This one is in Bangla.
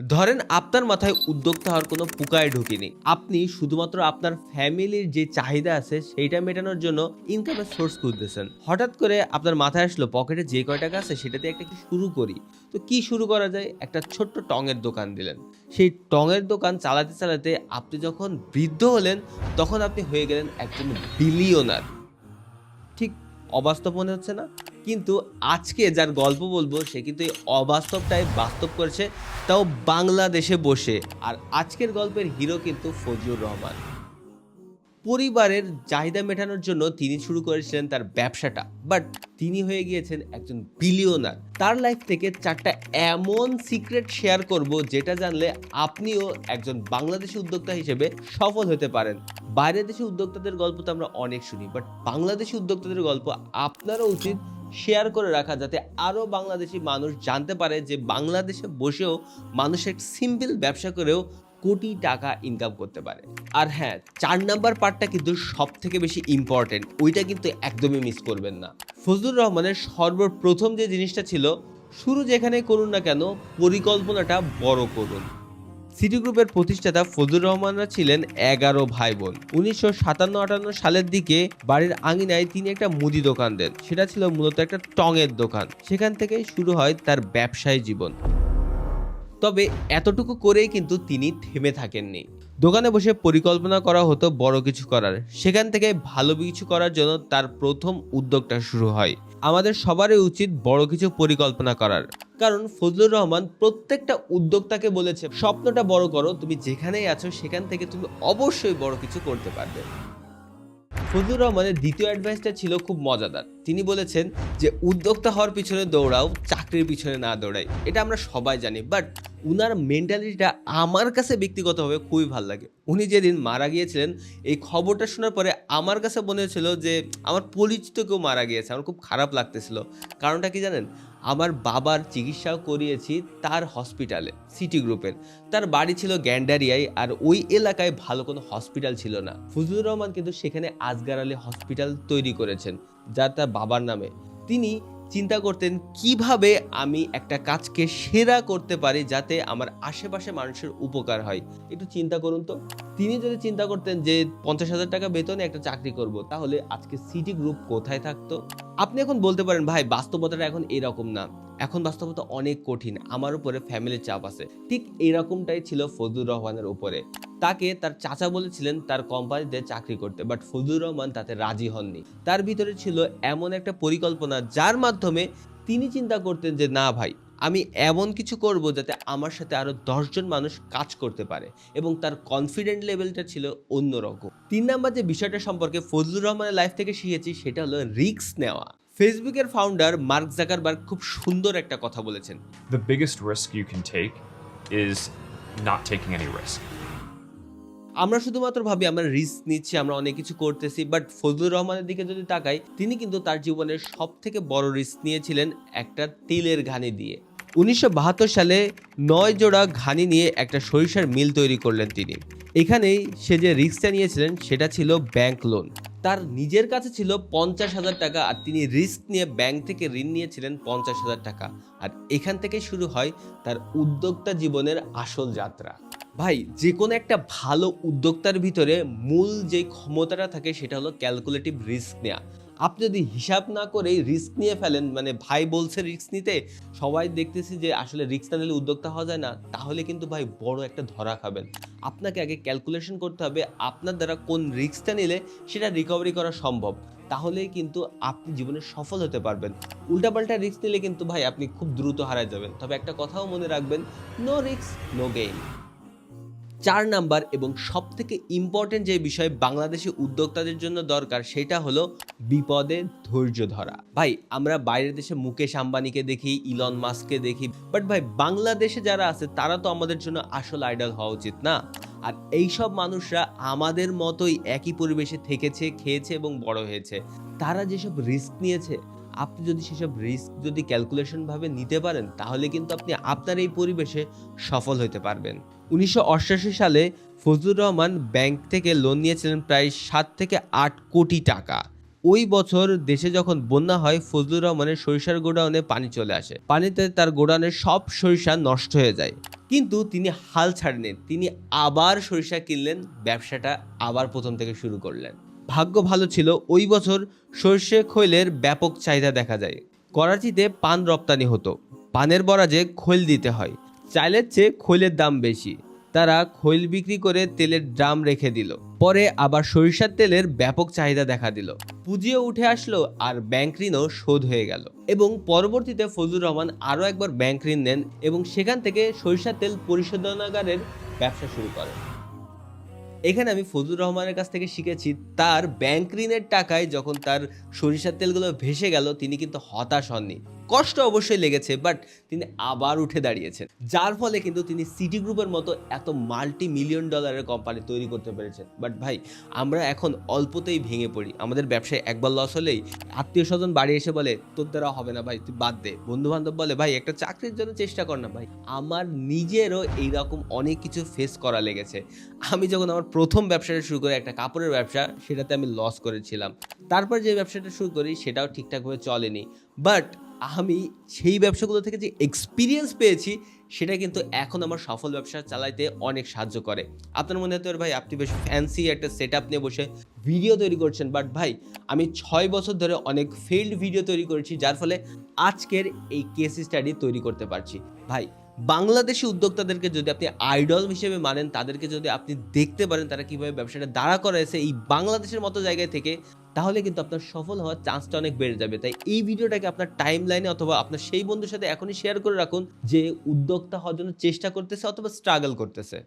ধরেন আপনার মাথায় উদ্যোক্তা হওয়ার কোনো পুকায় ঢুকিনি। আপনি শুধুমাত্র আপনার ফ্যামিলির যে চাহিদা আছে, সেইটা মেটানোর জন্য ইনকামের সোর্স খুঁজতেছেন। হঠাৎ করে আপনার মাথায় আসলো পকেটে যে কয় টাকা আছে সেটাতে একটা কি শুরু করি। তো কি শুরু করা যায়? একটা ছোট্ট টঙের দোকান দিলেন। সেই টঙের দোকান চালাতে চালাতে আপনি যখন বৃদ্ধ হলেন, তখন আপনি হয়ে গেলেন একজন বিলিয়নার অবাস্তব মনে হচ্ছে না, কিন্তু আজকে যার গল্প বলব, সে কিন্তু এই অবাস্তবটাই বাস্তব করেছে, তাও বাংলাদেশে বসে। আর আজকের গল্পের হিরো কিন্তু ফজলুর রহমান। পরিবারের চাহিদা মেটানোর জন্য তিনি শুরু করেছিলেন তার ব্যবসাটা। বাট তিনি হয়ে গিয়েছেন একজন বিলিয়নার তার লাইফ থেকে চারটা এমন সিক্রেট শেয়ার করব যেটা জানলে আপনিও একজন বাংলাদেশি উদ্যোক্তা হিসেবে সফল হতে পারেন। বাইরের দেশে উদ্যোক্তাদের গল্প তো আমরা অনেক শুনি বাট বাংলাদেশি উদ্যোক্তাদের গল্প আপনারও উচিত শেয়ার করে রাখা যাতে আরও বাংলাদেশি মানুষ জানতে পারে যে বাংলাদেশে বসেও মানুষের সিম্পল ব্যবসা করেও কোটি টাকা ইনকাম করতে পারে। আর হ্যাঁ চার নাম্বার পার্টটা কিন্তু সব থেকে বেশি ইম্পর্টেন্ট ওইটা কিন্তু একদমই মিস করবেন না। ফজলুর রহমানের সর্বপ্রথম যে জিনিসটা ছিল, শুরু যেখানে করুন না কেন, পরিকল্পনাটা বড় করুন। সিটি গ্রুপের প্রতিষ্ঠাতা ফজলুর রহমানরা ছিলেন এগারো ভাই বোন উনিশশো সাতান্ন আটান্ন সালের দিকে বাড়ির আঙিনায় তিনি একটা মুদি দোকান দেন। সেটা ছিল মূলত একটা টঙের দোকান। সেখান থেকেই শুরু হয় তার ব্যবসায়ী জীবন। তবে এতটুকু করেই কিন্তু তিনি থেমে থাকেননি। দোকানে বসে পরিকল্পনা করা হতো বড় কিছু করার। সেখান থেকে ভালো কিছু করার জন্য তার প্রথম উদ্যোগটা শুরু হয়। আমাদের সবারই উচিত বড় কিছু পরিকল্পনা করার। কারণ ফজলুর রহমান প্রত্যেকটা উদ্যোক্তাকে বলেছে, স্বপ্নটা বড় করো, তুমি যেখানেই আছো সেখান থেকে তুমি অবশ্যই বড় কিছু করতে পারবে। ফজলুর রহমানের দ্বিতীয় অ্যাডভাইসটা ছিল খুব মজাদার। তিনি বলেছেন যে, উদ্যোক্তা হওয়ার পিছনে দৌড়াও, চাকরির পিছনে না দৌড়াই। এটা আমরা সবাই জানি বাট উনার মেন্টালিটিটা আমার কাছে ব্যক্তিগতভাবে খুবই ভালো লাগে। উনি যেদিন মারা গিয়েছিলেন, এই খবরটা শোনার পরে আমার কাছে মনে হয়েছিল যে, আমার পরিচিত কেউ মারা গিয়েছে, আমার খুব খারাপ লাগতেছিল। কারণটা কি জানেন? আমার বাবার চিকিৎসাও করিয়েছি তার হসপিটালে, সিটি গ্রুপের। তার বাড়ি ছিল গ্যান্ডারিয়ায় আর ওই এলাকায় ভালো কোনো হসপিটাল ছিল না। ফজলুর রহমান কিন্তু সেখানে আজগার আলী হসপিটাল তৈরি করেছেন, যা তার বাবার নামে। তিনি চিন্তা করতেন, কীভাবে আমি একটা কাজকে সেরা করতে পারি যাতে আমার আশেপাশে মানুষের উপকার হয়? একটু চিন্তা করুন তো। তিনি যদি চিন্তা করতেন যে পঞ্চাশ হাজার টাকা বেতনে একটা চাকরি করব, তাহলে আজকে সিটি গ্রুপ কোথায় থাকতো? আপনি এখন বলতে পারেন, ভাই, বাস্তবতাটা এখন এরকম না। এখন বাস্তবতা অনেক কঠিন। আমার উপরে ফ্যামিলির চাপ আছে। ঠিক এরকমটাই ছিল ফজলুর রহমানের উপরে। তাকে তার চাচা বলেছিলেন তার কোম্পানিতে চাকরি করতে বাট ফজলুর রহমান তাতে রাজি হননি। তার ভিতরে ছিল এমন একটা পরিকল্পনা, যার মাধ্যমে তিনি চিন্তা করতেন যে, না, ভাই আমি এমন কিছু করব যাতে আমার সাথে আরও দশজন মানুষ কাজ করতে পারে এবং তার কনফিডেন্ট লেভেলটা ছিল অন্যরকম। তিন নাম্বার যে বিষয়টা সম্পর্কে ফজলুর রহমানের লাইফ থেকে শিখেছি সেটা হলো রিস্ক নেওয়া। ফেসবুকের ফাউন্ডার মার্ক জাকারবার্গ খুব সুন্দর একটা কথা বলেছেন। The biggest risk you can take is not taking any risk. আমরা শুধুমাত্র ভাবি, আমরা রিস্ক নিচ্ছি, আমরা অনেক কিছু করতেছি বাট ফজলুর রহমানের দিকে যদি তাকাই, তিনি কিন্তু তার জীবনের সব থেকে বড় রিস্ক নিয়েছিলেন একটা তেলের ঘানি দিয়ে। উনিশশো বাহাত্তর সালে নয় জোড়া ঘানি নিয়ে একটা সরিষার মিল তৈরি করলেন তিনি। এখানেই সে যে রিস্কটা নিয়েছিলেন, সেটা ছিল ব্যাংক লোন তার নিজের কাছে ছিল পঞ্চাশ হাজার টাকা, আর তিনি রিস্ক নিয়ে ব্যাংক থেকে ঋণ নিয়েছিলেন পঞ্চাশ হাজার টাকা। আর এখান থেকে শুরু হয় তার উদ্যোক্তা জীবনের আসল যাত্রা। ভাই যে কোনো একটা ভালো উদ্যোক্তার ভিতরে মূল যে ক্ষমতাটা থাকে সেটা হলো ক্যালকুলেটিভ রিস্ক নেওয়া আপনি যদি হিসাব না করে রিস্ক নিয়ে ফেলেন মানে ভাই বলছে রিস্ক নিতে, সবাই দেখতেছি যে আসলে রিস্ক না নিলে উদ্যোক্তা হওয়া যায় না, তাহলে কিন্তু ভাই বড় একটা ধরা খাবেন। আপনাকে আগে ক্যালকুলেশন করতে হবে, আপনার দ্বারা কোন রিস্কটা নিলে সেটা রিকভারি করা সম্ভব। তাহলেই কিন্তু আপনি জীবনে সফল হতে পারবেন। উল্টাপাল্টা রিস্ক নিলে কিন্তু ভাই আপনি খুব দ্রুত হারায় যাবেন। তবে একটা কথাও মনে রাখবেন নো রিস্ক নো গেইন চার নাম্বার এবং সব থেকে ইম্পর্টেন্ট যে বিষয় বাংলাদেশি উদ্যোক্তাদের জন্য দরকার, সেটা হলো বিপদে ধৈর্য ধরা। ভাই, আমরা বাইরের দেশে মুকেশ আম্বানিকে দেখি ইলন মাস্ককে দেখি বাট ভাই, বাংলাদেশে যারা আছে, তারা তো আমাদের জন্য আসল আইডল হওয়া উচিত না। আর এইসব মানুষরা আমাদের মতোই একই পরিবেশে থেকেছে, খেয়েছে এবং বড় হয়েছে। তারা যেসব রিস্ক নিয়েছে আপনি যদি সেসব রিস্ক যদি ক্যালকুলেশন ভাবে নিতে পারেন, তাহলে কিন্তু আপনি আপনার এই পরিবেশে সফল হতে পারবেন। উনিশশো সালে ফজলুর রহমান ব্যাংক থেকে লোন নিয়েছিলেন প্রায় সাত থেকে আট কোটি টাকা। ওই বছর দেশে যখন বন্যা হয়, ফজলুর রহমানের সরিষার গোডাউনে পানি চলে আসে। পানিতে তার গোডাউনের সব সরিষা নষ্ট হয়ে যায়। কিন্তু তিনি হাল ছাড়লেন তিনি আবার সরিষা কিনলেন, ব্যবসাটা আবার প্রথম থেকে শুরু করলেন। ভাগ্য ভালো ছিল, ওই বছর সর্ষে খৈলের ব্যাপক চাহিদা দেখা যায়। করাচিতে পান রপ্তানি হতো। পানের বরাজে খৈল দিতে হয়। চাইলের চেয়ে খৈলের দাম বেশি। তারা খৈল বিক্রি করে তেলের ড্রাম রেখে দিল। পরে আবার সরিষার তেলের ব্যাপক চাহিদা দেখা দিল। পুঁজিও উঠে আসলো আর ব্যাংক ঋণও শোধ হয়ে গেল। এবং পরবর্তীতে ফজলুর রহমান আরও একবার ব্যাংক ঋণ নেন এবং সেখান থেকে সরিষার তেল পরিশোধনাগারের ব্যবসা শুরু করেন। এখানে আমি ফজলুর রহমানের কাছ থেকে শিখেছি, তার ব্যাংক ঋণের টাকায় যখন তার সরিষার তেলগুলো ভেসে গেল, তিনি কিন্তু হতাশ হননি। কষ্ট অবশ্যই লেগেছে বাট তিনি আবার উঠে দাঁড়িয়েছেন। যার ফলে কিন্তু তিনি সিটি গ্রুপের মতো এত মাল্টি মিলিয়ন ডলারের কোম্পানি তৈরি করতে পেরেছেন। বাট ভাই, আমরা এখন অল্পতেই ভেঙে পড়ি। আমাদের ব্যবসায় একবার লস হলেই আত্মীয় স্বজন বাড়ি এসে বলে, তোর দ্বারা হবে না ভাই, তুই বাদ দে। বন্ধু বান্ধব বলে, ভাই, একটা চাকরির জন্য চেষ্টা কর না ভাই। আমার নিজেরও এইরকম অনেক কিছু ফেস করা লেগেছে। আমি যখন আমার প্রথম ব্যবসাটা শুরু করি একটা কাপড়ের ব্যবসা, সেটাতে আমি লস করেছিলাম। তারপর যে ব্যবসাটা শুরু করি, সেটাও ঠিকঠাকভাবে চলেনি। বাট আমি সেই ব্যবসাগুলো থেকে যে এক্সপিরিয়েন্স পেয়েছি, সেটা কিন্তু এখন আমার সফল ব্যবসা চালাইতে অনেক সাহায্য করে। আপনার মনে হতে ভাই, আপনি বেশ ফ্যান্সি একটা সেট নিয়ে বসে ভিডিও তৈরি করছেন। বাট ভাই, আমি ছয় বছর ধরে অনেক ফেল্ড ভিডিও তৈরি করেছি, যার ফলে আজকের এই কেস স্টাডি তৈরি করতে পারছি। ভাই বাংলাদেশি উদ্যোক্তাদেরকে যদি আপনি আইডল হিসেবে মানেন, তাদেরকে যদি আপনি দেখতে পারেন তারা কীভাবে ব্যবসাটা দাঁড়া করাইছে এই বাংলাদেশের মতো জায়গায় থেকে, তাহলে কিন্তু আপনার সফল হওয়ার চান্সটা অনেক বেড়ে যাবে। তাই এই ভিডিওটাকে আপনার টাইম লাইনে অথবা আপনার সেই বন্ধুর সাথে এখনই শেয়ার করে রাখুন যে উদ্যোক্তা হওয়ার জন্য চেষ্টা করতেছে অথবা স্ট্রাগল করতেছে।